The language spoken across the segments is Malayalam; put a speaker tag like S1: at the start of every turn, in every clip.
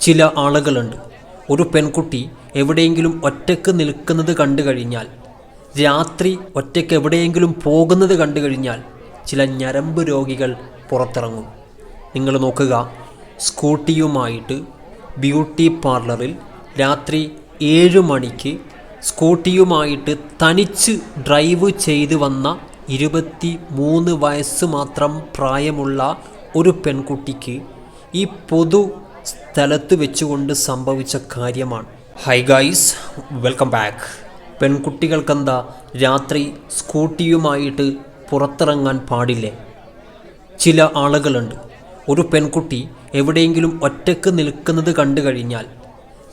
S1: ചില ആളുകളുണ്ട്. ഒരു പെൺകുട്ടി എവിടെയെങ്കിലും ഒറ്റയ്ക്ക് നിൽക്കുന്നത് കണ്ടു കഴിഞ്ഞാൽ രാത്രി ഒറ്റയ്ക്ക് എവിടെയെങ്കിലും പോകുന്നത് കണ്ടു കഴിഞ്ഞാൽ ചില ഞരമ്പ് രോഗികൾ പുറത്തിറങ്ങും. നിങ്ങൾ നോക്കുക സ്കൂട്ടിയുമായിട്ട് ബ്യൂട്ടി പാർലറിൽ രാത്രി ഏഴ് മണിക്ക് സ്കൂട്ടിയുമായിട്ട് തനിച്ച് ഡ്രൈവ് ചെയ്തു വന്ന ഇരുപത്തി മൂന്ന് വയസ്സ് മാത്രം പ്രായമുള്ള ഒരു പെൺകുട്ടിക്ക് ഈ പൊതു സ്ഥലത്ത് വെച്ചുകൊണ്ട് സംഭവിച്ച കാര്യമാണ്. ഹൈ ഗൈസ് വെൽക്കം ബാക്ക് പെൺകുട്ടികൾക്കെന്താ രാത്രി സ്കൂട്ടിയുമായിട്ട് പുറത്തിറങ്ങാൻ പാടില്ലേ? ചില ആളുകളുണ്ട്. ഒരു പെൺകുട്ടി എവിടെയെങ്കിലും ഒറ്റയ്ക്ക് നിൽക്കുന്നത് കണ്ടു കഴിഞ്ഞാൽ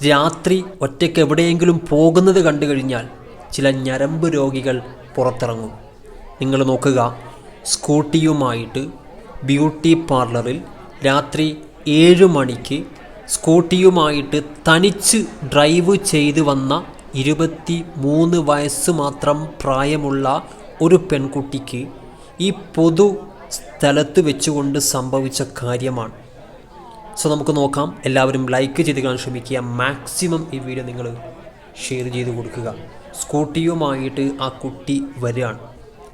S1: രാത്രി ഒറ്റയ്ക്ക് എവിടെയെങ്കിലും പോകുന്നത് കണ്ടു കഴിഞ്ഞാൽ ചില ഞരമ്പ് രോഗികൾ പുറത്തിറങ്ങും. നിങ്ങൾ നോക്കുക സ്കൂട്ടിയുമായിട്ട് ബ്യൂട്ടി പാർലറിൽ രാത്രി ഏഴ് മണിക്ക് സ്കൂട്ടിയുമായിട്ട് തനിച്ച് ഡ്രൈവ് ചെയ്ത് വന്ന ഇരുപത്തി മൂന്ന് വയസ്സ് മാത്രം പ്രായമുള്ള ഒരു പെൺകുട്ടിക്ക് ഈ പൊതു സ്ഥലത്ത് വെച്ചുകൊണ്ട് സംഭവിച്ച കാര്യമാണ്. സോ നമുക്ക് നോക്കാം. എല്ലാവരും ലൈക്ക് ചെയ്ത് കാണാൻ ശ്രമിക്കുക. മാക്സിമം ഈ വീഡിയോ നിങ്ങൾ ഷെയർ ചെയ്ത് കൊടുക്കുക. സ്കൂട്ടിയുമായിട്ട് ആ കുട്ടി വരികയാണ്.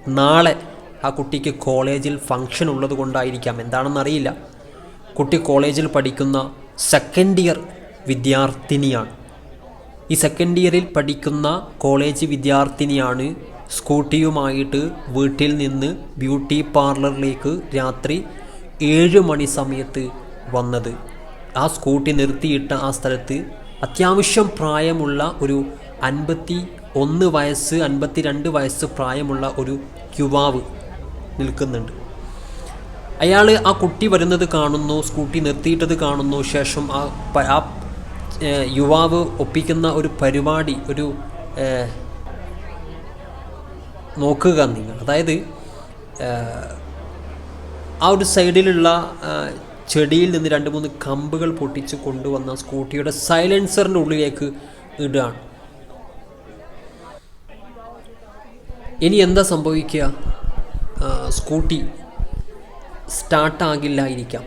S1: നാളെ ആ കുട്ടിക്ക് കോളേജിൽ ഫംഗ്ഷൻ ഉള്ളത് കൊണ്ടായിരിക്കാം. എന്താണെന്നറിയില്ല. കുട്ടി കോളേജിൽ പഠിക്കുന്ന സെക്കൻഡ് ഇയർ വിദ്യാർത്ഥിനിയാണ്. ഈ സെക്കൻഡ് ഇയറിൽ പഠിക്കുന്ന കോളേജ് വിദ്യാർത്ഥിനിയാണ് സ്കൂട്ടിയുമായിട്ട് വീട്ടിൽ നിന്ന് ബ്യൂട്ടി പാർലറിലേക്ക് രാത്രി ഏഴ് മണി സമയത്ത് വന്നത്. ആ സ്കൂട്ടി നിർത്തിയിട്ട ആ സ്ഥലത്ത് അത്യാവശ്യം പ്രായമുള്ള ഒരു അൻപത്തി ഒന്ന് വയസ്സ് അൻപത്തി രണ്ട് വയസ്സ് പ്രായമുള്ള ഒരു യുവാവ് നിൽക്കുന്നുണ്ട്. അയാൾ ആ കുട്ടി വരുന്നത് കാണുന്നു സ്കൂട്ടി നിർത്തിയിട്ടത് കാണുന്നു. ശേഷം ആ ആ യുവാവ് ഒപ്പിക്കുന്ന ഒരു പരിപാടി ഒരു നോക്കുക നിങ്ങൾ. അതായത് ആ ഒരു സൈഡിലുള്ള ചെടിയിൽ നിന്ന് രണ്ട് മൂന്ന് കമ്പുകൾ പൊട്ടിച്ച് കൊണ്ടുവന്ന സ്കൂട്ടിയുടെ സൈലൻസറിന്റെ ഉള്ളിലേക്ക് ഇടുകയാണ്. ഇനി എന്താ സംഭവിക്കുക? സ്കൂട്ടി സ്റ്റാർട്ടാകില്ലായിരിക്കാം.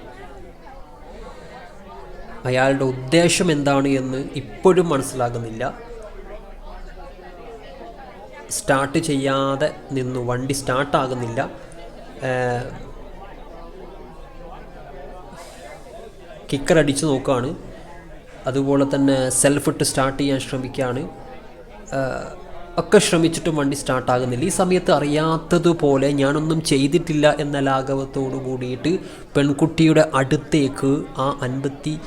S1: അയാളുടെ ഉദ്ദേശം എന്താണ് എന്ന് ഇപ്പോഴും മനസ്സിലാകുന്നില്ല. സ്റ്റാർട്ട് ചെയ്യാതെ നിന്നു വണ്ടി സ്റ്റാർട്ടാകുന്നില്ല. കിക്കർ അടിച്ചു നോക്കുകയാണ് അതുപോലെ തന്നെ സെൽഫ് ഇട്ട് സ്റ്റാർട്ട് ചെയ്യാൻ ശ്രമിക്കുകയാണ്. ഒക്കെ ശ്രമിച്ചിട്ടും വണ്ടി സ്റ്റാർട്ടാകുന്നില്ല ഈ സമയത്ത് അറിയാത്തതുപോലെ ഞാനൊന്നും ചെയ്തിട്ടില്ല എന്ന ലാഘവത്തോടു കൂടിയിട്ട് പെൺകുട്ടിയുടെ അടുത്തേക്ക് ആ അൻപത്തി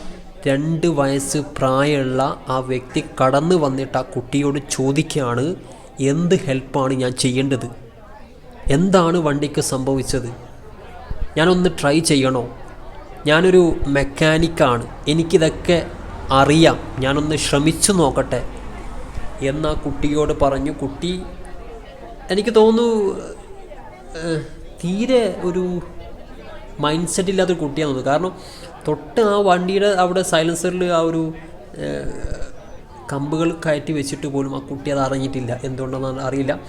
S1: രണ്ട് വയസ്സ് പ്രായമുള്ള ആ വ്യക്തി കടന്നു വന്നിട്ട് ആ കുട്ടിയോട് ചോദിക്കുകയാണ് എന്ത് ഹെൽപ്പാണ് ഞാൻ ചെയ്യേണ്ടത്? എന്താണ് വണ്ടിക്ക് സംഭവിച്ചത്? ഞാനൊന്ന് ട്രൈ ചെയ്യണോ? ഞാനൊരു മെക്കാനിക്കാണ് എനിക്കിതൊക്കെ അറിയാം. ഞാനൊന്ന് ശ്രമിച്ചു നോക്കട്ടെ. എന്ന് കുട്ടിയോട് പറഞ്ഞു കുട്ടി എനിക്ക് തോന്നുന്നു തീരെ ഒരു മൈൻഡ് സെറ്റ് ഇല്ലാത്ത കുട്ടിയാണെന്ന് കാരണം തൊട്ട് ആ വണ്ടിയുടെ അവിടെ സൈലൻസറിൽ ആ ഒരു കമ്പുകൾ കയറ്റി വെച്ചിട്ട് പോലും ആ കുട്ടി അത് അറിഞ്ഞിട്ടില്ല. എന്തുകൊണ്ടെന്ന് അറിയില്ല.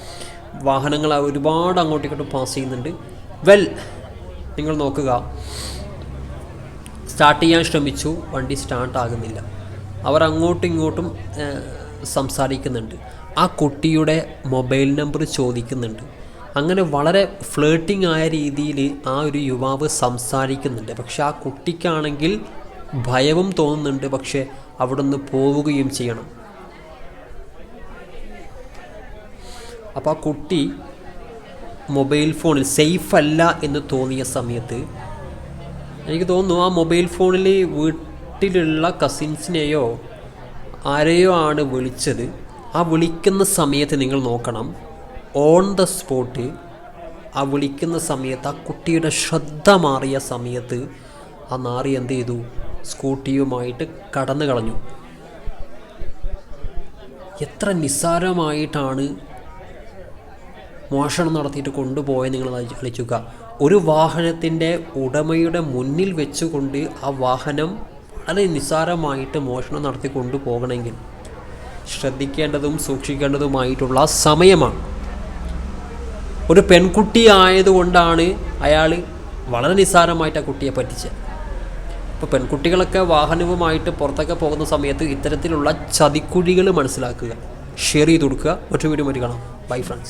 S1: വാഹനങ്ങൾ ഒരുപാട് അങ്ങോട്ടും ഇങ്ങോട്ടും പാസ് ചെയ്യുന്നുണ്ട്. വെൽ നിങ്ങൾ നോക്കുക. സ്റ്റാർട്ട് ചെയ്യാൻ ശ്രമിച്ചു. വണ്ടി സ്റ്റാർട്ട് ആകുന്നില്ല. അവർ അങ്ങോട്ടും ഇങ്ങോട്ടും സംസാരിക്കുന്നുണ്ട്. ആ കുട്ടിയുടെ മൊബൈൽ നമ്പർ ചോദിക്കുന്നുണ്ട്. അങ്ങനെ വളരെ ഫ്ലേട്ടിംഗ് ആയ രീതിയിൽ ആ ഒരു യുവാവ് സംസാരിക്കുന്നുണ്ട്. പക്ഷെ ആ കുട്ടിക്കാണെങ്കിൽ ഭയവും തോന്നുന്നുണ്ട്. പക്ഷെ അവിടെ നിന്ന് പോവുകയും ചെയ്യണം. അപ്പോൾ ആ കുട്ടി മൊബൈൽ ഫോണിൽ സേഫ് അല്ല എന്ന് തോന്നിയ സമയത്ത് എനിക്ക് തോന്നുന്നു ആ മൊബൈൽ ഫോണിൽ വീട്ടിലുള്ള കസിൻസിനെയോ ആരെയോ ആണ് വിളിച്ചത്. ആ വിളിക്കുന്ന സമയത്ത് നിങ്ങൾ നോക്കണം. ഓൺ ദ സ്പോട്ട് ആ വിളിക്കുന്ന സമയത്ത് ആ കുട്ടിയുടെ ശ്രദ്ധ മാറിയ സമയത്ത് ആ നാറി എന്ത് ചെയ്തു? സ്കൂട്ടിയുമായിട്ട് കടന്നു കളഞ്ഞു. എത്ര നിസ്സാരമായിട്ടാണ് മോഷണം നടത്തിയിട്ട് കൊണ്ടുപോയത് നിങ്ങൾ ആലോചിക്കുക. ഒരു വാഹനത്തിന്റെ ഉടമയുടെ മുന്നിൽ വെച്ചുകൊണ്ട് ആ വാഹനം വളരെ നിസ്സാരമായിട്ട് മോഷണം നടത്തി കൊണ്ടുപോകണമെങ്കിൽ ശ്രദ്ധിക്കേണ്ടതും സൂക്ഷിക്കേണ്ടതുമായിട്ടുള്ള സമയമാണ്. ഒരു പെൺകുട്ടി ആയതുകൊണ്ടാണ് അയാൾ വളരെ നിസ്സാരമായിട്ട് ആ കുട്ടിയെ പറ്റിച്ചത്. ഇപ്പോൾ പെൺകുട്ടികളൊക്കെ വാഹനവുമായിട്ട് പുറത്തൊക്കെ പോകുന്ന സമയത്ത് ഇത്തരത്തിലുള്ള ചതിക്കുഴികൾ മനസ്സിലാക്കുക ഷെയർ ചെയ്ത് കൊടുക്കുക. മറ്റു വീഡിയോ മറ്റു കാണാം. Bye friends